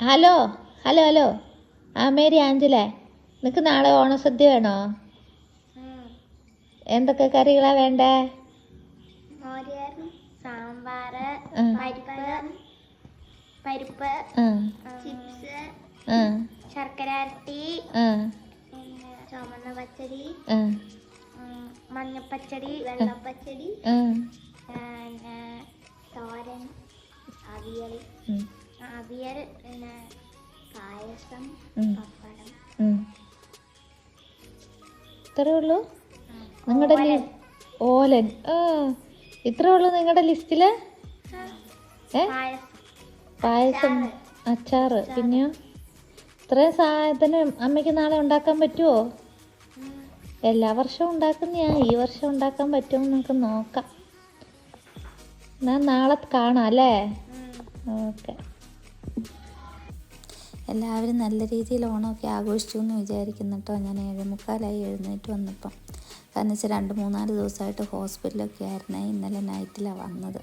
Hello hello hello. ആ Mary ആഞ്ചലേ നിനക്ക് നാളെ ഓണസദ്യ വേണോ? എന്തൊക്കെ കറികളാ വേണ്ടേ? സാമ്പാറ്. പരിപ്പ് ചിപ്സ് ശർക്കര അരട്ടി ചുമന്ന പച്ചടി മഞ്ഞപ്പച്ചടി വെള്ളപ്പച്ചടി തോരൻ അവിയൽ. അവിയൽ പിന്നെ പായസം പപ്പടം. ഇത്രേ ഉള്ളൂ? നിങ്ങളുടെ ഓലൻ. ആ ഇത്രേ ഉള്ളൂ നിങ്ങളുടെ ലിസ്റ്റിൽ? ഏ? പായസം. അച്ചാറ്. പിന്നെയോ? ഇത്രയും സാധനം അമ്മയ്ക്ക് നാളെ ഉണ്ടാക്കാൻ പറ്റുമോ എല്ലാ വർഷവും ഉണ്ടാക്കുന്നയാ. ഈ വർഷം ഉണ്ടാക്കാൻ പറ്റുമോ നമുക്ക് നോക്കാം. എന്നാ നാളെ കാണാം അല്ലേ. ഓക്കെ. എല്ലാവരും നല്ല രീതിയിൽ ഓണമൊക്കെ ആഘോഷിച്ചു എന്ന് വിചാരിക്കുന്നു കേട്ടോ. ഞാൻ ഏഴേമുക്കാലായി എഴുന്നേറ്റ് വന്നപ്പം. കാരണം വെച്ചാൽ രണ്ട് മൂന്നാൽ ദിവസമായിട്ട് ഹോസ്പിറ്റലൊക്കെ ആയിരുന്നേ. ഇന്നലെ നൈറ്റിലാണ് വന്നത്.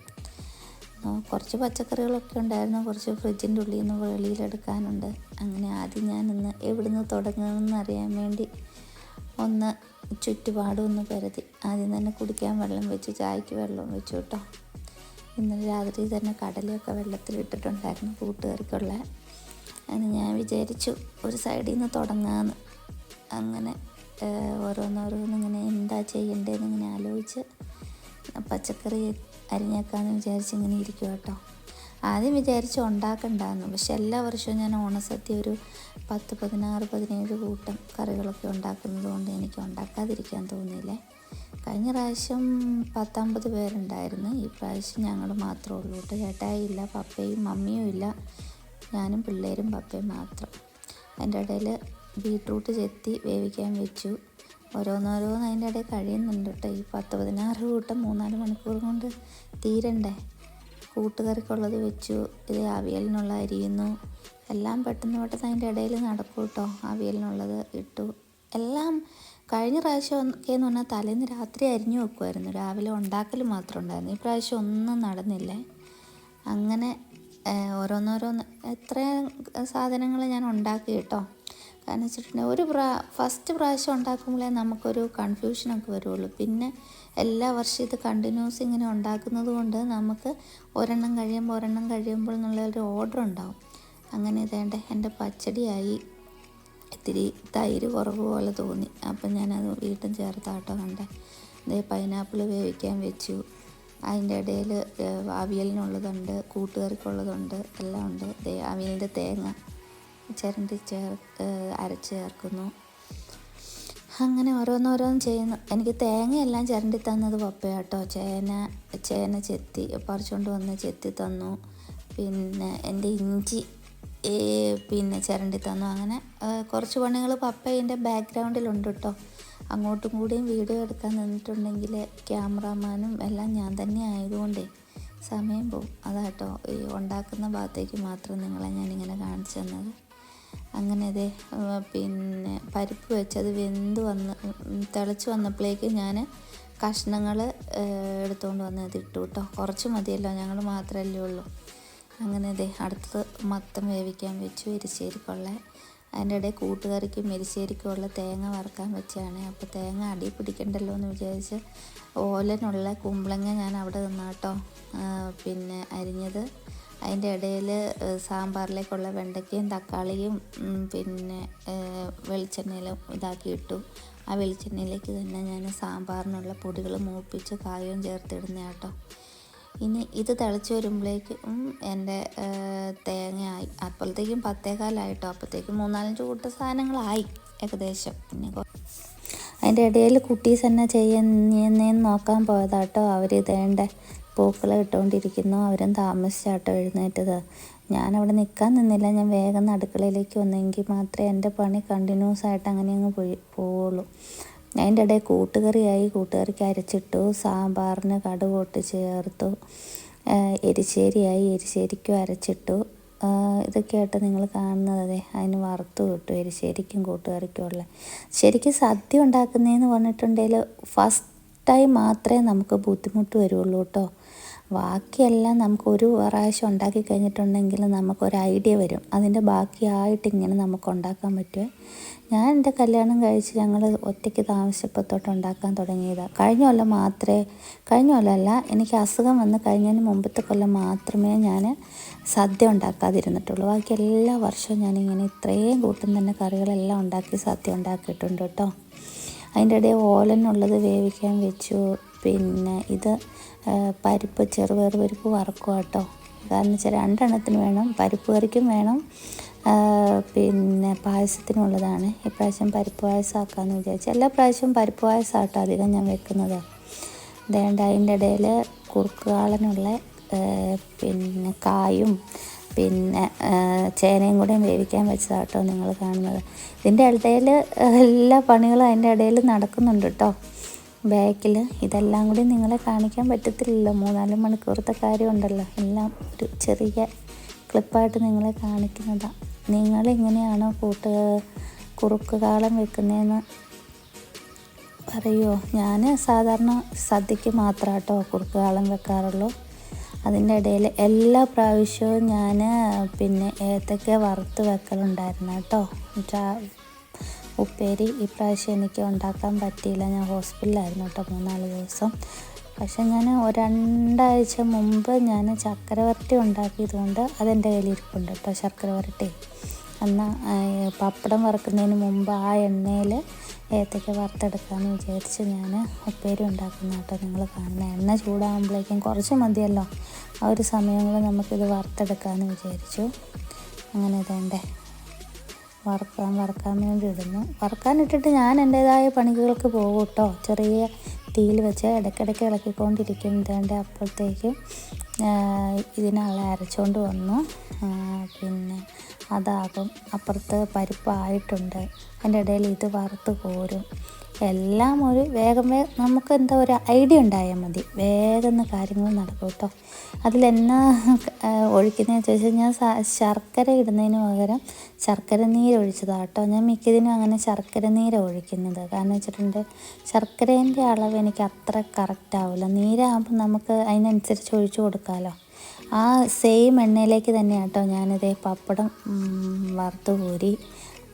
കുറച്ച് പച്ചക്കറികളൊക്കെ ഉണ്ടായിരുന്നു. കുറച്ച് ഫ്രിഡ്ജിന്റെ ഉള്ളിൽ നിന്ന് വെളിയിലെടുക്കാനുണ്ട് അങ്ങനെ ആദ്യം ഞാൻ ഇന്ന് എവിടുന്ന് തുടങ്ങുമെന്ന് അറിയാൻ വേണ്ടി ഒന്ന് ചുറ്റുപാടും ഒന്ന് പരതി. ആദ്യം തന്നെ കുടിക്കാൻ വെള്ളം വെച്ച് ചായക്ക് വെള്ളം വെച്ചു കേട്ടോ. ഇന്നലെ രാത്രി തന്നെ കടലയൊക്കെ വെള്ളത്തിലിട്ടിട്ടുണ്ടായിരുന്നു കൂട്ടുകാർക്കുള്ള. അങ്ങനെ ഞാൻ വിചാരിച്ചു. ഒരു സൈഡിൽ നിന്ന് തുടങ്ങാമെന്ന് അങ്ങനെ ഏഹ്, ഓരോന്നോരോന്ന് ഇങ്ങനെ എന്താ ചെയ്യേണ്ടതെന്ന് ഇങ്ങനെ ആലോചിച്ച് പച്ചക്കറി അരിഞ്ഞേക്കാന്ന് വിചാരിച്ച് ഇങ്ങനെ ഇരിക്കും കേട്ടോ ആദ്യം വിചാരിച്ച് ഉണ്ടാക്കണ്ടായിരുന്നു പക്ഷെ എല്ലാ വർഷവും ഞാൻ ഓണസദ്യ ഒരു പത്ത് പതിനാറ് പതിനേഴ് കൂട്ടം കറികളൊക്കെ ഉണ്ടാക്കുന്നത് കൊണ്ട് എനിക്ക് ഉണ്ടാക്കാതിരിക്കാൻ തോന്നിയില്ലേ. കഴിഞ്ഞ പ്രാവശ്യം പത്തമ്പത് പേരുണ്ടായിരുന്നു. ഈ പ്രാവശ്യം ഞങ്ങൾ മാത്രമേ ഉള്ളൂ കേട്ടോ ചേട്ടായി ഇല്ല പപ്പയും മമ്മിയും ഇല്ല. ഞാനും പിള്ളേരും പപ്പയും മാത്രം. അതിന്റെ ഇടയിൽ ബീട്രൂട്ട് ചെത്തി വേവിക്കാൻ വെച്ചു. ഓരോന്നോരോന്ന് അതിന്റെ ഇടയിൽ കഴിയുന്നുണ്ട് കേട്ടോ. ഈ പത്ത് പതിനാറ് കൂട്ടം മൂന്നാൽ മണിക്കൂർ കൊണ്ട് തീരണ്ടേ. കൂട്ടുകറിക്കുള്ളത് വെച്ചു. ഇത് അവിയലിനുള്ള അരിയുന്നു. എല്ലാം പെട്ടെന്ന് പെട്ടെന്ന് അതിന്റെ ഇടയിൽ നടക്കും കേട്ടോ. അവിയലിനുള്ളത് ഇട്ടു. എല്ലാം കഴിഞ്ഞ പ്രാവശ്യം ഒക്കെ എന്ന് പറഞ്ഞാൽ തലേന്ന് രാത്രി അരിഞ്ഞു വെക്കുമായിരുന്നു രാവിലെ ഉണ്ടാക്കൽ മാത്രം ഉണ്ടായിരുന്നു. ഈ പ്രാവശ്യം ഒന്നും നടന്നില്ലേ. അങ്ങനെ ഓരോന്നോരോന്ന് എത്രയും സാധനങ്ങൾ ഞാൻ ഉണ്ടാക്കി കേട്ടോ. കാരണം വെച്ചിട്ടുണ്ടെങ്കിൽ ഒരു പ്രാ ഫസ്റ്റ് പ്രാവശ്യം ഉണ്ടാക്കുമ്പോഴേ നമുക്കൊരു കൺഫ്യൂഷനൊക്കെ വരുള്ളൂ. പിന്നെ എല്ലാ വർഷവും ഇത് കണ്ടിന്യൂസ് ഇങ്ങനെ ഉണ്ടാക്കുന്നത് കൊണ്ട് നമുക്ക് ഒരെണ്ണം കഴിയുമ്പോൾ ഒരെണ്ണം കഴിയുമ്പോൾ എന്നുള്ള ഒരു ഓർഡർ ഉണ്ടാവും. അങ്ങനെ ഇതേണ്ട എന്റെ പച്ചടിയായി. ഇത്തിരി തൈര് കുറവ് പോലെ തോന്നി. അപ്പം ഞാനത് വീണ്ടും ചേർത്താട്ടോ കണ്ടേ. ഇതേ പൈനാപ്പിൾ വേവിക്കാൻ വെച്ചു. അതിന്റെ ഇടയിൽ അവിയലിനുള്ളതുണ്ട് കൂട്ടുകറിക്കുള്ളതുണ്ട് എല്ലാം ഉണ്ട് അവിയലിന്റെ തേങ്ങ ചിരണ്ടി ചേർ അരച്ച് ചേർക്കുന്നു. അങ്ങനെ ഓരോന്നോരോന്ന് ചെയ്യുന്നു. എനിക്ക് തേങ്ങയെല്ലാം ചിരണ്ടി തന്നത് പപ്പയാട്ടോ. ചേന ചേന ചെത്തി പറിച്ചുകൊണ്ട് വന്ന് ചെത്തി തന്നു. പിന്നെ എന്റെ ഇഞ്ചി പിന്നെ ചിരണ്ടി തന്നു. അങ്ങനെ കുറച്ച് പണികൾ പപ്പ ഇതിന്റെ ബാക്ക്ഗ്രൗണ്ടിലുണ്ട് കേട്ടോ അങ്ങോട്ടും കൂടിയും വീഡിയോ എടുക്കാൻ നിന്നിട്ടുണ്ടെങ്കിൽ ക്യാമറാമാനും എല്ലാം ഞാൻ തന്നെ ആയതുകൊണ്ടേ സമയം പോവും. അതാട്ടോ ഈ ഉണ്ടാക്കുന്ന ഭാഗത്തേക്ക് മാത്രം നിങ്ങളെ ഞാനിങ്ങനെ കാണിച്ചു തന്നത്. അങ്ങനെ അതെ പിന്നെ പരിപ്പ് വെച്ചത് വെന്ത് വന്ന് തിളച്ച് വന്നപ്പോഴേക്ക് ഞാൻ കഷ്ണങ്ങൾ എടുത്തുകൊണ്ട് വന്ന് ഇതിട്ടു കേട്ടോ കുറച്ച് മതിയല്ലോ ഞങ്ങൾ മാത്രമല്ലേ ഉള്ളൂ. അങ്ങനെ അതെ അടുത്ത് മത്തം വേവിക്കാൻ വെച്ചു എരിശ്ശേരിക്കുള്ള അതിന്റെ ഇടയിൽ കൂട്ടുകറിക്കും മെരിശ്ശേരിക്കും ഉള്ള തേങ്ങ വറുക്കാൻ വെച്ചാണ്. അപ്പോൾ തേങ്ങ അടി പിടിക്കണ്ടല്ലോ എന്ന് വിചാരിച്ച് ഓലനുള്ള കുമ്പളങ്ങ ഞാൻ അവിടെ നിന്നാട്ടോ പിന്നെ അരിഞ്ഞത് അതിന്റെ ഇടയിൽ സാമ്പാറിലേക്കുള്ള വെണ്ടയ്ക്കയും തക്കാളിയും പിന്നെ വെളിച്ചെണ്ണയിലും ഇതാക്കി ഇട്ടു. ആ വെളിച്ചെണ്ണയിലേക്ക് തന്നെ ഞാൻ സാമ്പാറിനുള്ള പൊടികൾ മൂപ്പിച്ച് കായവും ചേർത്തിടുന്ന കേട്ടോ. ഇനി ഇത് തിളച്ച് വരുമ്പോഴേക്കും എന്റെ തേങ്ങ തേങ്ങയായി. അപ്പോഴത്തേക്കും പത്തേകാലായിട്ടോ അപ്പോഴത്തേക്കും മൂന്നാലഞ്ച് കൂട്ട സാധനങ്ങളായി ഏകദേശം. പിന്നെ അതിന്റെ ഇടയിൽ കുട്ടീസ് തന്നെ ചെയ്യുന്നതെന്ന് നോക്കാൻ പോയതാട്ടോ. അവർ ഇതേണ്ട പൂക്കൾ ഇട്ടുകൊണ്ടിരിക്കുന്നു. അവരും താമസിച്ചാട്ടോ എഴുന്നേറ്റത്. ഞാനവിടെ നിൽക്കാൻ നിന്നില്ല. ഞാൻ വേഗം അടുക്കളയിലേക്ക് വന്നെങ്കിൽ മാത്രമേ എന്റെ പണി കണ്ടിന്യൂസ് ആയിട്ട് അങ്ങനെ അങ്ങ് പോയി പോവുള്ളൂ. അതിന്റെ ഇടയിൽ കൂട്ടുകറിയായി. കൂട്ടുകറിക്ക് അരച്ചിട്ടു സാമ്പാറിന് കടുക് പൊട്ടി ചേർത്തു എരിശ്ശേരിയായി. എരിശ്ശേരിക്കും അരച്ചിട്ടു. ഇതൊക്കെയായിട്ട് നിങ്ങൾ കാണുന്നത്. അതെ അതിന് വറുത്ത് കിട്ടും എരിശ്ശേരിക്കും കൂട്ടുകറിക്കും ഉള്ള. ശരിക്കും സദ്യ ഉണ്ടാക്കുന്നതെന്ന് പറഞ്ഞിട്ടുണ്ടെങ്കിൽ ഫസ്റ്റ് ടൈം മാത്രമേ നമുക്ക് ബുദ്ധിമുട്ട് വരുള്ളൂ കേട്ടോ. ബാക്കിയെല്ലാം നമുക്ക് ഒരു പ്രാവശ്യം ഉണ്ടാക്കി കഴിഞ്ഞിട്ടുണ്ടെങ്കിൽ നമുക്കൊരു ഐഡിയ വരും. അതിന്റെ ബാക്കിയായിട്ട് ഇങ്ങനെ നമുക്ക് ഉണ്ടാക്കാൻ പറ്റുമേ ഞാൻ എന്റെ കല്യാണം കഴിച്ച് ഞങ്ങൾ ഒറ്റയ്ക്ക് താമസിച്ചപ്പോഴത്തോട്ട് ഉണ്ടാക്കാൻ തുടങ്ങിയതാണ് കഴിഞ്ഞ കൊല്ലം മാത്രമേ കഴിഞ്ഞ കൊല്ലമല്ല എനിക്ക് അസുഖം വന്ന് കഴിഞ്ഞതിന് മുമ്പത്തെ കൊല്ലം മാത്രമേ ഞാൻ സദ്യ ഉണ്ടാക്കാതിരുന്നിട്ടുള്ളൂ. ബാക്കി എല്ലാ വർഷവും ഞാനിങ്ങനെ ഇത്രയും കൂട്ടം തന്നെ കറികളെല്ലാം ഉണ്ടാക്കി സദ്യ ഉണ്ടാക്കിയിട്ടുണ്ട് കേട്ടോ. അതിന്റെ ഇടയിൽ ഓലനുള്ളത് വേവിക്കാൻ വെച്ചു പിന്നെ ഇത് പരിപ്പ് ചെറുപയർ പരിപ്പ് വറക്കുക കേട്ടോ. കാരണം വെച്ചാൽ രണ്ടെണ്ണത്തിന് വേണം പരിപ്പ് കറിക്കും വേണം പിന്നെ പായസത്തിനുള്ളതാണ്. ഇപ്രാവശ്യം പരിപ്പ് പായസമാക്കാമെന്ന് വിചാരിച്ചു. എല്ലാ പ്രാവശ്യവും പരിപ്പ് പായസമാട്ടോ അധികം ഞാൻ വെക്കുന്നത്. അതുകൊണ്ട് അതിന്റെ ഇടയിൽ കുറുക്കുകാളനുള്ള പിന്നെ കായും പിന്നെ ചേനയും കൂടെ വേവിക്കാൻ വെച്ചതാട്ടോ നിങ്ങൾ കാണുന്നത്. ഇതിന്റെ ഇടയിൽ എല്ലാ പണികളും അതിന്റെ ഇടയിൽ നടക്കുന്നുണ്ട് കേട്ടോ. ബാക്കിൽ ഇതെല്ലാം കൂടി നിങ്ങളെ കാണിക്കാൻ പറ്റത്തില്ലല്ലോ. മൂന്നാൽ മണിക്കൂറത്തെ കാര്യമുണ്ടല്ലോ. എല്ലാം ഒരു ചെറിയ ക്ലിപ്പായിട്ട് നിങ്ങളെ കാണിക്കുന്നതാണ് നിങ്ങൾ എങ്ങനെയാണോ കൂട്ട് കുറുക്ക് കാളം വെക്കുന്നതെന്ന് പറയുമോ ഞാൻ സാധാരണ സദ്യക്ക് മാത്രം കേട്ടോ കുറുക്ക് കാളം വെക്കാറുള്ളൂ. അതിന്റെ ഇടയിൽ എല്ലാ പ്രാവശ്യവും ഞാൻ പിന്നെ ഏത്തക്ക വറുത്ത് വെക്കലുണ്ടായിരുന്നു കേട്ടോ. ഉപ്പേരി ഇപ്രാവശ്യം എനിക്ക് ഉണ്ടാക്കാൻ പറ്റിയില്ല. ഞാൻ ഹോസ്പിറ്റലിലായിരുന്നു കേട്ടോ മൂന്നാൽ ദിവസം. പക്ഷെ ഞാൻ രണ്ടാഴ്ച മുമ്പ് ഞാൻ ചക്കരവരട്ടി ഉണ്ടാക്കിയതുകൊണ്ട് അതെന്റെ കയ്യിൽ ഇരിപ്പുണ്ട് കേട്ടോ ശർക്കരവരട്ടി. എന്നാൽ പപ്പടം വറുക്കുന്നതിന് മുമ്പ് ആ എണ്ണയിൽ ഏത്തക്ക വറുത്തെടുക്കാമെന്ന് വിചാരിച്ച് ഞാൻ ഉപ്പേരി ഉണ്ടാക്കുന്ന കേട്ടോ നിങ്ങൾ കാണുന്ന എണ്ണ ചൂടാകുമ്പോഴേക്കും കുറച്ച് മതിയല്ലോ. ആ ഒരു സമയങ്ങൾ നമുക്കിത് വറുത്തെടുക്കാമെന്ന് വിചാരിച്ചു. അങ്ങനെ ഇതേണ്ടേ വറുക്കാൻ വറുക്കാൻ വേണ്ടി ഇടുന്നു. വറുക്കാനിട്ടിട്ട് ഞാൻ എന്റേതായ പണികൾക്ക് പോകും കേട്ടോ. ചെറിയ തീയിൽ വെച്ച് ഇടയ്ക്കിടയ്ക്ക് ഇളക്കിക്കൊണ്ടിരിക്കും ഇതേണ്ട അപ്പോഴത്തേക്കും ഇതിനാളെ അരച്ചുകൊണ്ട് വന്നു. പിന്നെ അതാകും അപ്പുറത്ത് പരിപ്പായിട്ടുണ്ട്. അതിന്റെ ഇടയിൽ ഇത് വറുത്ത് കോരും. എല്ലാം ഒരു വേഗം വേഗം നമുക്ക് എന്താ ഒരു ഐഡിയ ഉണ്ടായാൽ മതി. വേഗം കാര്യങ്ങൾ നടക്കും കേട്ടോ. അതിലെന്നാ ഒഴിക്കുന്നതെന്ന് ചോദിച്ചാൽ ഞാൻ ശർക്കര ഇടുന്നതിന് പകരം ശർക്കര നീര് ഒഴിച്ചതാണ് കേട്ടോ. ഞാൻ മിക്കതിനും അങ്ങനെ ശർക്കര നീര് ഒഴിക്കുന്നത്. കാരണം വെച്ചിട്ടുണ്ട് ശർക്കരേന്റെ അളവ് എനിക്ക് അത്ര കറക്റ്റ് ആവില്ല നീരാകുമ്പോൾ നമുക്ക് അതിനനുസരിച്ച് ഒഴിച്ചു കൊടുക്കാമല്ലോ ആ സെയിം എണ്ണയിലേക്ക് തന്നെ കേട്ടോ ഞാനിതേ പപ്പടം വറുത്ത് കോരി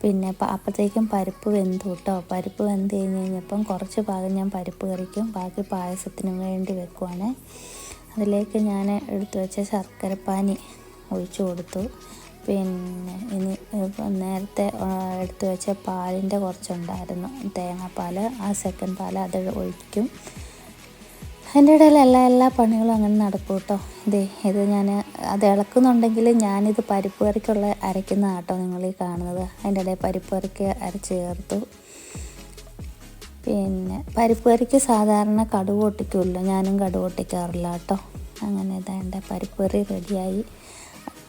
പിന്നെ അപ്പോഴത്തേക്കും പരിപ്പ് വെന്തു കേട്ടോ പരിപ്പ് വെന്ത് കഴിഞ്ഞ് കഴിഞ്ഞപ്പം കുറച്ച് ഭാഗം ഞാൻ പരിപ്പ് കറിക്കും. ബാക്കി പായസത്തിന് വേണ്ടി വെക്കുവാണ്. അതിലേക്ക് ഞാൻ എടുത്തു വെച്ച ശർക്കരപ്പാനി ഒഴിച്ചു കൊടുത്തു. പിന്നെ ഇനി നേരത്തെ എടുത്തു വെച്ച പാലിന്റെ കുറച്ചുണ്ടായിരുന്നു. തേങ്ങാപ്പാൽ ആ സെക്കൻഡ് പാൽ അത് ഒഴിക്കും. അതിന്റെ ഇടയിൽ എല്ലാ എല്ലാ പണികളും അങ്ങനെ നടക്കും കേട്ടോ. ഇതേ ഇത് ഞാൻ അത് ഇളക്കുന്നുണ്ടെങ്കിൽ ഞാനിത് പരിപ്പ് കറിക്കുള്ള അരയ്ക്കുന്ന കേട്ടോ നിങ്ങൾ ഈ കാണുന്നത്. അതിന്റെ ഇടയിൽ പരിപ്പ് കറിക്ക് അരച്ച് ചേർത്തു പിന്നെ പരിപ്പ് കറിക്ക് സാധാരണ കടുവ് പൊട്ടിക്കുമല്ലോ ഞാനും കടുവ് പൊട്ടിക്കാറില്ല കേട്ടോ. അങ്ങനെ ഇതാ എന്റെ പരിപ്പ് കറി റെഡിയായി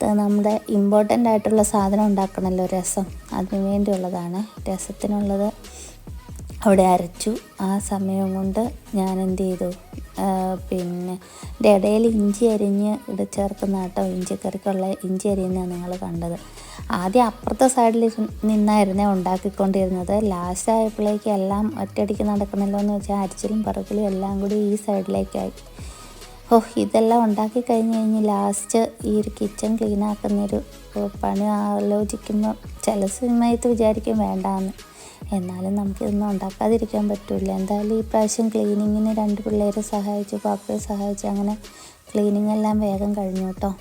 നമ്മുടെ ഇമ്പോർട്ടന്റ് ആയിട്ടുള്ള സാധനം ഉണ്ടാക്കണമല്ലോ രസം. അതിന് വേണ്ടിയുള്ളതാണ്. രസത്തിനുള്ളത് അവിടെ അരച്ചു. ആ സമയം കൊണ്ട് ഞാൻ എന്ത് ചെയ്തു പിന്നെ ഇതിന്റെ ഇടയിൽ ഇഞ്ചി അരിഞ്ഞ് ഇത് ചേർക്കുന്ന കേട്ടോ ഇഞ്ചിക്കറിക്കുള്ള ഇഞ്ചി അരിഞ്ഞാണ് നിങ്ങൾ കണ്ടത്. ആദ്യം അപ്പുറത്തെ സൈഡിൽ നിന്നായിരുന്നേ ഉണ്ടാക്കിക്കൊണ്ടിരുന്നത്. ലാസ്റ്റ് ആയപ്പോഴേക്കും എല്ലാം ഒറ്റയടിക്ക് നടക്കണമല്ലോ എന്ന് വെച്ചാൽ അരിച്ചിലും പറക്കലും എല്ലാം കൂടി ഈ സൈഡിലേക്കായി ഓ ഇതെല്ലാം ഉണ്ടാക്കി കഴിഞ്ഞ് കഴിഞ്ഞ് ലാസ്റ്റ് ഈ ഒരു കിച്ചൺ ക്ലീൻ ആക്കുന്നൊരു പണി ആലോചിക്കുമ്പോൾ ചില സമയത്ത് വിചാരിക്കും വേണ്ടാന്ന്. എന്നാലും നമുക്കിതൊന്നും ഉണ്ടാക്കാതിരിക്കാൻ പറ്റില്ല എന്തായാലും ഈ പ്രാവശ്യം ക്ലീനിങ്ങിന് രണ്ട് പിള്ളേരെ സഹായിച്ചു പാപ്പയെ സഹായിച്ചു അങ്ങനെ ക്ലീനിങ് എല്ലാം വേഗം കഴിഞ്ഞു കേട്ടോ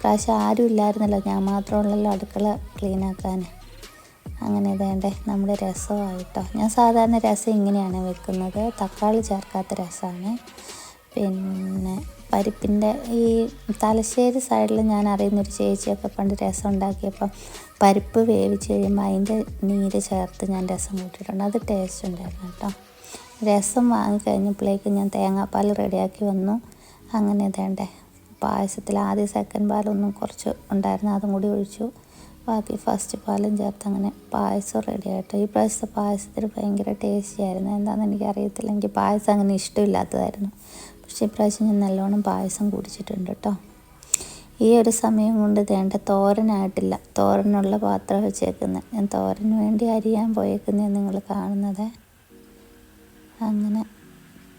പ്രാവശ്യം ആരും ഇല്ലായിരുന്നല്ലോ ഞാൻ മാത്രമുള്ളല്ലോ അടുക്കള ക്ലീൻ ആക്കാൻ. അങ്ങനെ വേണ്ടേ നമ്മുടെ രസമായിട്ടോ. ഞാൻ സാധാരണ രസം ഇങ്ങനെയാണ് വെക്കുന്നത്. തക്കാളി ചേർക്കാത്ത രസമാണ്. പിന്നെ പരിപ്പിന്റെ ഈ തലശ്ശേരി സൈഡിൽ ഞാൻ അറിയുന്നൊരു ചേച്ചിയൊക്കെ പണ്ട് രസം ഉണ്ടാക്കിയപ്പം പരിപ്പ് വേവിച്ച് കഴിയുമ്പോൾ അതിന്റെ നീര് ചേർത്ത് ഞാൻ രസം കൂട്ടിയിട്ടുണ്ട്. അത് ടേസ്റ്റ് ഉണ്ടായിരുന്നു കേട്ടോ. രസം വാങ്ങിക്കഴിഞ്ഞപ്പോഴേക്കും ഞാൻ തേങ്ങാപ്പാൽ റെഡിയാക്കി വന്നു. അങ്ങനെ ഇതേണ്ടേ പായസത്തിൽ ആദ്യം സെക്കൻഡ് പാലൊന്നും കുറച്ച് ഉണ്ടായിരുന്നു അതും കൂടി ഒഴിച്ചു. ബാക്കി ഫസ്റ്റ് പാലും ചേർത്ത് അങ്ങനെ പായസം റെഡി ആയിട്ട്. ഈ പ്രാവശ്യത്തെ പായസത്തിന് ഭയങ്കര ടേസ്റ്റി ആയിരുന്നു. എന്താണെന്ന് എനിക്കറിയത്തില്ല. എനിക്ക് പായസം അങ്ങനെ ഇഷ്ടമില്ലാത്തതായിരുന്നു. പക്ഷേ ഇപ്രാവശ്യം ഞാൻ നല്ലോണം പായസം കുടിച്ചിട്ടുണ്ട് കേട്ടോ ഈ ഒരു സമയം കൊണ്ട് വേണ്ട തോരനായിട്ടില്ല. തോരനുള്ള പാത്രം വെച്ചേക്കുന്നത് ഞാൻ തോരന് വേണ്ടി അരിയാൻ പോയേക്കുന്നത് നിങ്ങൾ കാണുന്നത്. അങ്ങനെ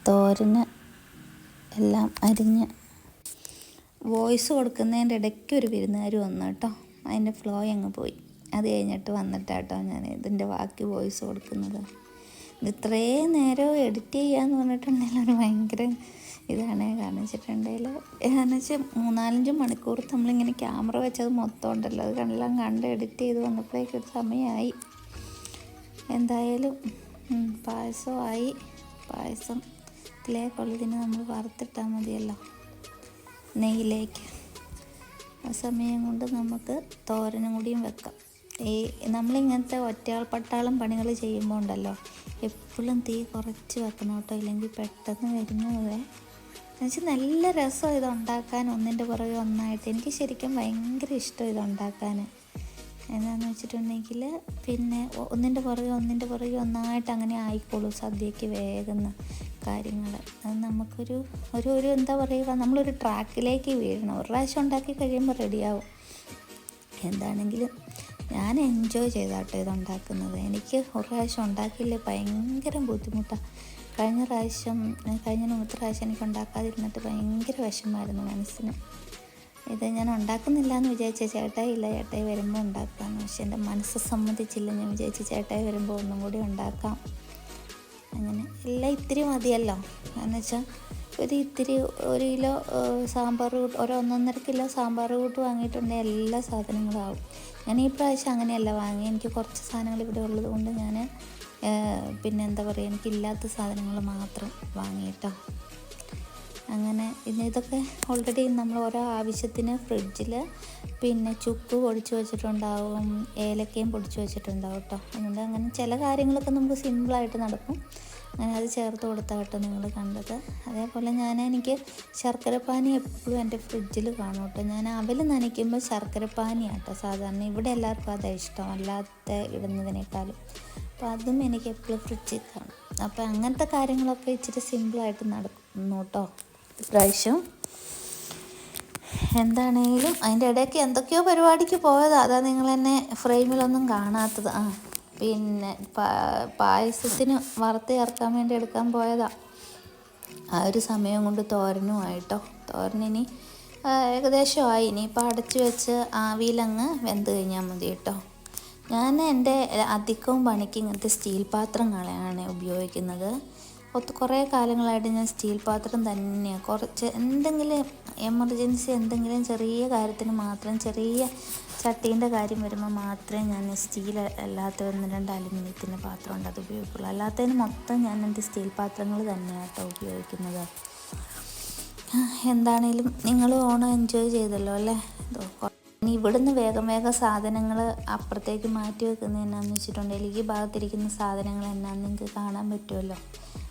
തോരന് എല്ലാം അരിഞ്ഞ് വോയിസ് കൊടുക്കുന്നതിന്റെ ഇടയ്ക്ക് ഒരു വിരുന്നുകാർ വന്നു കേട്ടോ അതിന്റെ ഫ്ലോ അങ്ങ് പോയി. അത് കഴിഞ്ഞിട്ട് വന്നിട്ടാട്ടോ ഞാൻ ഇതിന്റെ ബാക്കി വോയിസ് കൊടുക്കുന്നത്. ഇത് ഇത്രയും നേരം എഡിറ്റ് ചെയ്യാന്ന് പറഞ്ഞിട്ടുണ്ടെങ്കിൽ ഒരു ഭയങ്കര ഇതാണ് കാരണം വെച്ചിട്ടുണ്ടെങ്കിൽ എന്ന് വെച്ചാൽ മൂന്നാലഞ്ച് മണിക്കൂർ നമ്മളിങ്ങനെ ക്യാമറ വെച്ചത് മൊത്തം ഉണ്ടല്ലോ. അത് കണ്ടെല്ലാം കണ്ട് എഡിറ്റ് ചെയ്ത് വന്നപ്പോഴേക്കും ഒരു സമയമായി എന്തായാലും പായസമായി പായസം ഇതിലേക്കുള്ളതിന് നമ്മൾ വറുത്തിട്ടാൽ മതിയല്ലോ. നെയ്യിലേക്ക്. ആ സമയം കൊണ്ട് നമുക്ക് തോരനും കൂടിയും വെക്കാം. ഈ നമ്മളിങ്ങനത്തെ ഒറ്റയാൾ പട്ടാളം പണികൾ ചെയ്യുമ്പോൾ ഉണ്ടല്ലോ എപ്പോഴും തീ കുറച്ച് വെക്കണം കേട്ടോ. ഇല്ലെങ്കിൽ പെട്ടെന്ന് വരുന്നത് എന്നുവെച്ചാൽ നല്ല രസം ഇത് ഉണ്ടാക്കാൻ ഒന്നിന്റെ പുറകെ ഒന്നായിട്ട്. എനിക്ക് ശരിക്കും ഭയങ്കര ഇഷ്ടം ഇത് ഉണ്ടാക്കാൻ എന്താണെന്ന് വെച്ചിട്ടുണ്ടെങ്കിൽ പിന്നെ ഒന്നിന്റെ പുറകെ ഒന്നിന്റെ പുറകെ ഒന്നായിട്ട് അങ്ങനെ ആയിക്കോളൂ സദ്യയ്ക്ക് വേഗം കാര്യങ്ങൾ അത് നമുക്കൊരു ഒരു ഒരു എന്താ പറയുക നമ്മളൊരു ട്രാക്കിലേക്ക് വീഴണം. ഒരു പ്രാവശ്യം ഉണ്ടാക്കി കഴിയുമ്പോൾ റെഡിയാവും. എന്താണെങ്കിലും ഞാൻ എൻജോയ് ചെയ്താട്ടോ ഇത് ഉണ്ടാക്കുന്നത് എനിക്ക് ഒരു പ്രാവശ്യം ഉണ്ടാക്കിയില്ലേ ഭയങ്കര ബുദ്ധിമുട്ടാണ് കഴിഞ്ഞ പ്രാവശ്യം കഴിഞ്ഞ മൂത്ത പ്രാവശ്യം എനിക്ക് ഉണ്ടാക്കാതിരുന്നിട്ട് ഭയങ്കര വിഷമമായിരുന്നു മനസ്സിന്. ഇത് ഞാൻ ഉണ്ടാക്കുന്നില്ല എന്ന് വിചാരിച്ച ചേട്ടായി ഇല്ല ചേട്ടായി വരുമ്പോൾ ഉണ്ടാക്കാമെന്ന് പക്ഷെ എന്റെ മനസ്സ് സമ്മതിച്ചില്ല. ഞാൻ വിചാരിച്ച ചേട്ടായി വരുമ്പോൾ ഒന്നും കൂടി ഉണ്ടാക്കാം. അങ്ങനെ എല്ലാം ഇത്തിരി മതിയല്ലോ. എന്ന് വെച്ചാൽ ഒരു ഇത്തിരി ഒരു കിലോ സാമ്പാർ കൂട്ട് ഒരു ഒന്നൊന്നര കിലോ സാമ്പാർ കൂട്ട് വാങ്ങിയിട്ടുണ്ടെങ്കിൽ എല്ലാ സാധനങ്ങളും ആവും. ഞാൻ ഈ പ്രാവശ്യം അങ്ങനെയല്ല വാങ്ങി എനിക്ക് കുറച്ച് സാധനങ്ങൾ ഇവിടെ ഉള്ളത് കൊണ്ട് ഞാൻ പിന്നെ എന്താ പറയുക എനിക്കില്ലാത്ത സാധനങ്ങൾ മാത്രം വാങ്ങിയിട്ടോ. അങ്ങനെ ഇന്ന് ഇതൊക്കെ ഓൾറെഡി നമ്മൾ ഓരോ ആവശ്യത്തിന് ഫ്രിഡ്ജിൽ പിന്നെ ചുക്ക് പൊടിച്ച് വെച്ചിട്ടുണ്ടാവും ഏലക്കയും പൊടിച്ച് വെച്ചിട്ടുണ്ടാവും കേട്ടോ അതുകൊണ്ട് അങ്ങനെ ചില കാര്യങ്ങളൊക്കെ നമുക്ക് സിമ്പിളായിട്ട് നടക്കും. അങ്ങനെ അത് ചേർത്ത് കൊടുത്താൽ കേട്ടോ നിങ്ങൾ കണ്ടത്. അതേപോലെ ഞാൻ എനിക്ക് ശർക്കരപ്പാനി എപ്പോഴും എന്റെ ഫ്രിഡ്ജിൽ കാണും കേട്ടോ ഞാൻ അവൽ നനയ്ക്കുമ്പോൾ ശർക്കരപ്പാനിയാട്ടോ സാധാരണ. ഇവിടെ എല്ലാവർക്കും അതാണ് ഇഷ്ടം. അല്ലാത്ത ഇടുന്നതിനേക്കാളും. അപ്പോൾ അതും എനിക്ക് എപ്പോഴും ഫ്രിഡ്ജിൽ കാണും. അപ്പോൾ അങ്ങനത്തെ കാര്യങ്ങളൊക്കെ ഇച്ചിരി സിമ്പിളായിട്ട് നടക്കുന്നു കേട്ടോ. ഇപ്രാവശ്യം എന്താണെങ്കിലും അതിന്റെ ഇടയ്ക്ക് എന്തൊക്കെയോ പരിപാടിക്ക് പോയതാ. അതാ നിങ്ങൾ എന്നെ ഫ്രെയിമിലൊന്നും കാണാത്തത്. ആ പിന്നെ പായസത്തിന് വറുത്ത് ചേർക്കാൻ വേണ്ടി എടുക്കാൻ പോയതാ. ആ ഒരു സമയം കൊണ്ട് തോരനുമായിട്ടോ തോരനിനി ഏകദേശമായി ഇനിയിപ്പോൾ അടച്ചു വെച്ച് ആവിയിലങ്ങ് വെന്ത് കഴിഞ്ഞാൽ മതി കേട്ടോ. ഞാൻ എന്റെ അധികവും പണിക്ക് ഇങ്ങനത്തെ സ്റ്റീൽ പാത്രങ്ങളാണ് ഉപയോഗിക്കുന്നത്. ഒത്ത് കുറേ കാലങ്ങളായിട്ട് ഞാൻ സ്റ്റീൽ പാത്രം തന്നെയാണ് കുറച്ച് എന്തെങ്കിലും എമർജൻസി എന്തെങ്കിലും ചെറിയ കാര്യത്തിന് മാത്രം ചെറിയ ചട്ടീന്റെ കാര്യം വരുമ്പോൾ മാത്രമേ ഞാൻ സ്റ്റീൽ അല്ലാത്ത ഒന്ന് രണ്ട് അലുമിനിയത്തിന്റെ പാത്രം ഉണ്ട് അത് ഉപയോഗിക്കുള്ളൂ. അല്ലാത്തതിന് മൊത്തം ഞാൻ എന്റെ സ്റ്റീൽ പാത്രങ്ങൾ തന്നെയാണ് കേട്ടോ ഉപയോഗിക്കുന്നത് എന്താണേലും നിങ്ങൾ ഓണം എൻജോയ് ചെയ്തല്ലോ അല്ലേ? ഇനി ഇവിടുന്ന് വേഗം വേഗം സാധനങ്ങൾ അപ്പുറത്തേക്ക് മാറ്റി വെക്കുന്നത് എന്നാന്ന് വെച്ചിട്ടുണ്ടെങ്കിൽ ഈ ഭാഗത്തിരിക്കുന്ന സാധനങ്ങൾ എന്നാന്ന് നിങ്ങൾക്ക് കാണാൻ പറ്റുമല്ലോ.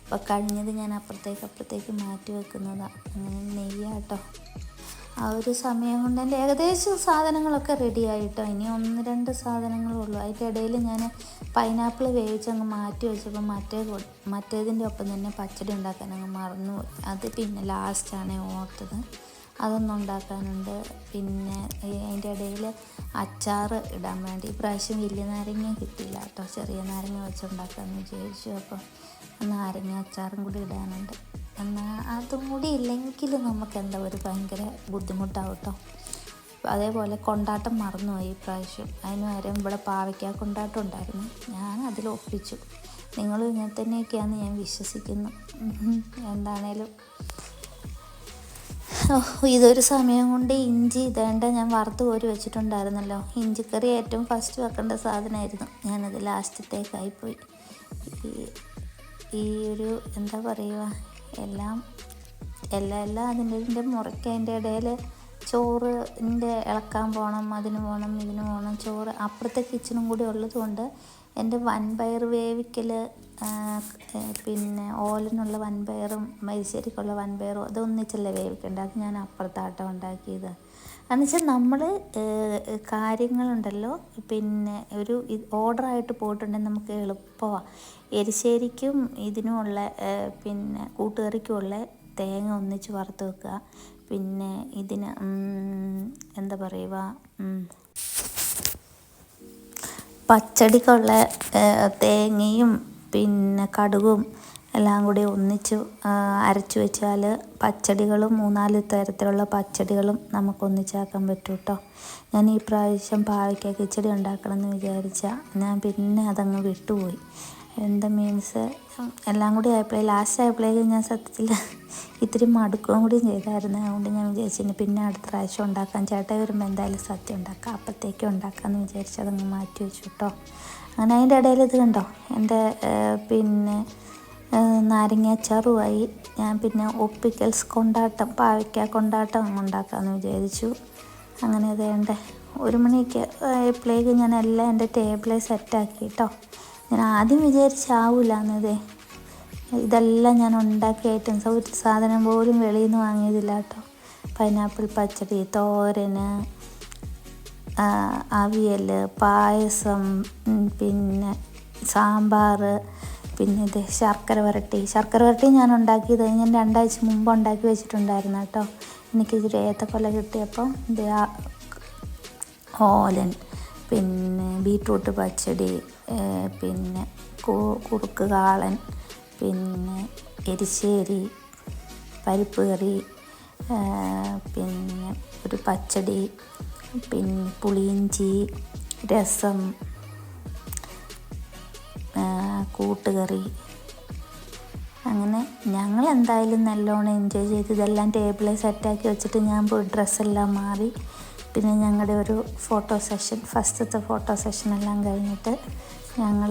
അപ്പോൾ കഴിഞ്ഞത് ഞാൻ അപ്പുറത്തേക്ക് അപ്പുറത്തേക്ക് മാറ്റി വെക്കുന്നതാണ് അങ്ങനെ നെയ്യാട്ടോ. ആ ഒരു സമയം കൊണ്ട് എന്റെ ഏകദേശം സാധനങ്ങളൊക്കെ റെഡി ആയിട്ടോ. ഇനി ഒന്ന് രണ്ട് സാധനങ്ങളേ ഉള്ളൂ. അതിന്റെ ഇടയിൽ ഞാൻ പൈനാപ്പിൾ വേവിച്ച് അങ്ങ് മാറ്റി വെച്ചപ്പോൾ മറ്റേ മറ്റേതിന്റെ ഒപ്പം തന്നെ പച്ചടി ഉണ്ടാക്കാൻ അങ്ങ് മറന്നു അത് പിന്നെ ലാസ്റ്റാണ് ഓർത്തത്. അതൊന്നും ഉണ്ടാക്കാനുണ്ട്. പിന്നെ അതിന്റെ ഇടയിൽ അച്ചാർ ഇടാൻ വേണ്ടി. ഇപ്രാവശ്യം വലിയ നാരങ്ങ കിട്ടിയില്ല കേട്ടോ. ചെറിയ നാരങ്ങ വെച്ചുണ്ടാക്കാമെന്ന് വിചാരിച്ചു. അപ്പോൾ നാരങ്ങ അച്ചാറും കൂടി ഇടാനുണ്ട്. എന്നാൽ അതും കൂടി ഇല്ലെങ്കിൽ നമുക്ക് എന്താ ഒരു ഭയങ്കര ബുദ്ധിമുട്ടാവും കേട്ടോ. അതേപോലെ കൊണ്ടാട്ടം മറന്നുപോയി ഈ പ്രാവശ്യം അതിന് പകരം ഇവിടെ പാവയ്ക്ക കൊണ്ടാട്ടം ഉണ്ടായിരുന്നു. ഞാൻ അതിൽ ഒപ്പിച്ചു. നിങ്ങൾ ഇങ്ങനെ തന്നെയൊക്കെയാണെന്ന് ഞാൻ വിശ്വസിക്കുന്നു. എന്താണേലും. ഇതൊരു സമയം കൊണ്ട് ഇഞ്ചി ഇതേണ്ട ഞാൻ വറുത്ത് കോരി വെച്ചിട്ടുണ്ടായിരുന്നല്ലോ. ഇഞ്ചിക്കറി ഏറ്റവും ഫസ്റ്റ് വെക്കേണ്ട സാധനമായിരുന്നു. ഞാനത് ലാസ്റ്റത്തേക്കായിപ്പോയി ഈ ഈ ഒരു എന്താ പറയുക എല്ലാം എല്ലാം എല്ലാം അതിന്റെ ഇതിന്റെ മുറയ്ക്ക് അതിന്റെ ഇടയിൽ ചോറിന്റെ ഇളക്കാൻ പോകണം അതിന് പോകണം ഇതിന് പോകണം ചോറ് അപ്പുറത്തെ കിച്ചണും കൂടി ഉള്ളതുകൊണ്ട് എന്റെ വൻപയർ വേവിക്കൽ പിന്നെ ഓലിനുള്ള വൻപയറും മരിശ്ശേരിക്കുള്ള വൻപയറും അതൊന്നിച്ചല്ലേ വേവിക്കേണ്ടത്? അത് ഞാൻ അപ്പുറത്താട്ടം ഉണ്ടാക്കിയത്. എന്ന് വെച്ചാൽ നമ്മൾ കാര്യങ്ങളുണ്ടല്ലോ. പിന്നെ ഒരു ഓർഡറായിട്ട് പോയിട്ടുണ്ടെങ്കിൽ നമുക്ക് എളുപ്പമാണ് എരിശ്ശേരിക്കും ഇതിനുമുള്ള പിന്നെ കൂട്ടുകറിക്കുമുള്ള തേങ്ങ ഒന്നിച്ച് വറുത്ത് വെക്കുക. പിന്നെ ഇതിന് എന്താ പറയുക പച്ചടിക്കുള്ള തേങ്ങയും പിന്നെ കടുകും എല്ലാം കൂടി ഒന്നിച്ച് അരച്ചു വെച്ചാൽ പച്ചടികളും മൂന്നാൽ തരത്തിലുള്ള പച്ചടികളും നമുക്ക് ഒന്നിച്ചാക്കാൻ പറ്റും കേട്ടോ ഞാൻ ഈ പ്രാവശ്യം പാവയ്ക്ക കിച്ചടി ഉണ്ടാക്കണമെന്ന് വിചാരിച്ച ഞാൻ പിന്നെ അതങ്ങ് വിട്ടുപോയി. എന്താ മീൻസ് എല്ലാം കൂടി ആയപ്പോഴേ ലാസ്റ്റ് ആയപ്പോഴേക്കും ഞാൻ സത്യത്തിൽ ഇത്തിരി മടുക്കുകയും കൂടി ചെയ്തായിരുന്നു. അതുകൊണ്ട് ഞാൻ വിചാരിച്ചു പിന്നെ അടുത്ത പ്രാവശ്യം ഉണ്ടാക്കാം. ചേട്ടൻ വരുമ്പോൾ എന്തായാലും സത്യം ഉണ്ടാക്കാം. അപ്പോഴത്തേക്കും ഉണ്ടാക്കാമെന്ന് വിചാരിച്ച് അതങ്ങ് മാറ്റി വെച്ചു കേട്ടോ. അങ്ങനെ അതിന്റെ ഇടയിൽ ഇത് കണ്ടോ? എന്റെ പിന്നെ നാരങ്ങ അച്ചാറുമായി ഞാൻ പിന്നെ ഒപ്പിക്കൽസ് കൊണ്ടാട്ടം പാവയ്ക്ക കൊണ്ടാട്ടം അങ്ങ് ഉണ്ടാക്കാമെന്ന് വിചാരിച്ചു. അങ്ങനെ വേണ്ട ഒരു മണിക്ക് എപ്പോഴേക്കും ഞാൻ എല്ലാം എന്റെ ടേബിളിൽ സെറ്റാക്കി കേട്ടോ. ഞാൻ ആദ്യം വിചാരിച്ചാവൂല എന്നതേ ഇതെല്ലാം ഞാൻ ഉണ്ടാക്കിയ ഐറ്റംസ് ഒരു സാധനം പോലും വെളിയിൽ നിന്ന് വാങ്ങിയതില്ല കേട്ടോ. പൈനാപ്പിൾ പച്ചടി തോരന് അവിയൽ പായസം പിന്നെ സാമ്പാർ പിന്നെ ഇത് ശർക്കര വരട്ടി. ശർക്കര വരട്ടി ഞാൻ ഉണ്ടാക്കിയത് ഞാൻ രണ്ടാഴ്ച മുമ്പ് ഉണ്ടാക്കി വെച്ചിട്ടുണ്ടായിരുന്നു കേട്ടോ. എനിക്ക് ഏത്തക്കൊല കിട്ടിയപ്പോൾ ഇത് ഓലൻ. പിന്നെ ബീട്രൂട്ട് പച്ചടി പിന്നെ കുറുക്ക് കാളൻ പിന്നെ എരിശ്ശേരി പരിപ്പ് കറി പിന്നെ ഒരു പച്ചടി പിന്നെ പുളിയിഞ്ചി രസം കൂട്ടുകറി. അങ്ങനെ ഞങ്ങൾ എന്തായാലും നല്ലോണം എൻജോയ് ചെയ്ത് ഇതെല്ലാം ടേബിളിൽ സെറ്റാക്കി വെച്ചിട്ട് ഞാൻ പോയി ഡ്രസ്സെല്ലാം മാറി പിന്നെ ഞങ്ങളുടെ ഒരു ഫോട്ടോ സെഷൻ ഫസ്റ്റത്തെ ഫോട്ടോ സെഷൻ എല്ലാം കഴിഞ്ഞിട്ട് ഞങ്ങൾ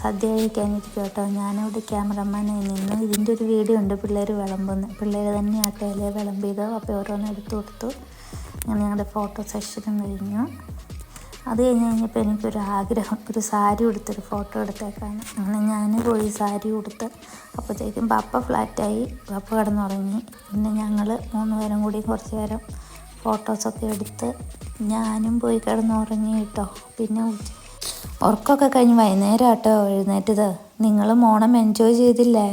സദ്യ കഴിക്കാനിരിക്കും കേട്ടോ. ഞാനിവിടെ ക്യാമറമാനായി നിന്നു. ഇതിന്റെ ഒരു വീഡിയോ ഉണ്ട്. പിള്ളേർ വിളമ്പുന്ന. പിള്ളേർ തന്നെ ആട്ടയിലെ വിളമ്പിയത് അപ്പോൾ ഓരോന്ന് എടുത്തു കൊടുത്തു. അങ്ങനെ ഞങ്ങളുടെ ഫോട്ടോ സെഷനും കഴിഞ്ഞു. അത് കഴിഞ്ഞ് കഴിഞ്ഞപ്പോൾ എനിക്കൊരു ആഗ്രഹം ഒരു സാരി ഉടുത്തൊരു ഫോട്ടോ എടുത്തേക്കാണ് അങ്ങനെ ഞാൻ പോയി സാരി ഉടുത്ത് അപ്പോഴത്തേക്കും പപ്പ ഫ്ലാറ്റായി. പപ്പ കിടന്നുറങ്ങി. പിന്നെ ഞങ്ങൾ മൂന്ന് പേരും കൂടി കുറച്ച് നേരം ഫോട്ടോസൊക്കെ എടുത്ത് ഞാനും പോയി കിടന്നുറങ്ങി കേട്ടോ. പിന്നെ ഉറക്കമൊക്കെ കഴിഞ്ഞ് വൈകുന്നേരം കേട്ടോ എഴുന്നേറ്റത്. നിങ്ങൾ മോണം എൻജോയ് ചെയ്തില്ലേ?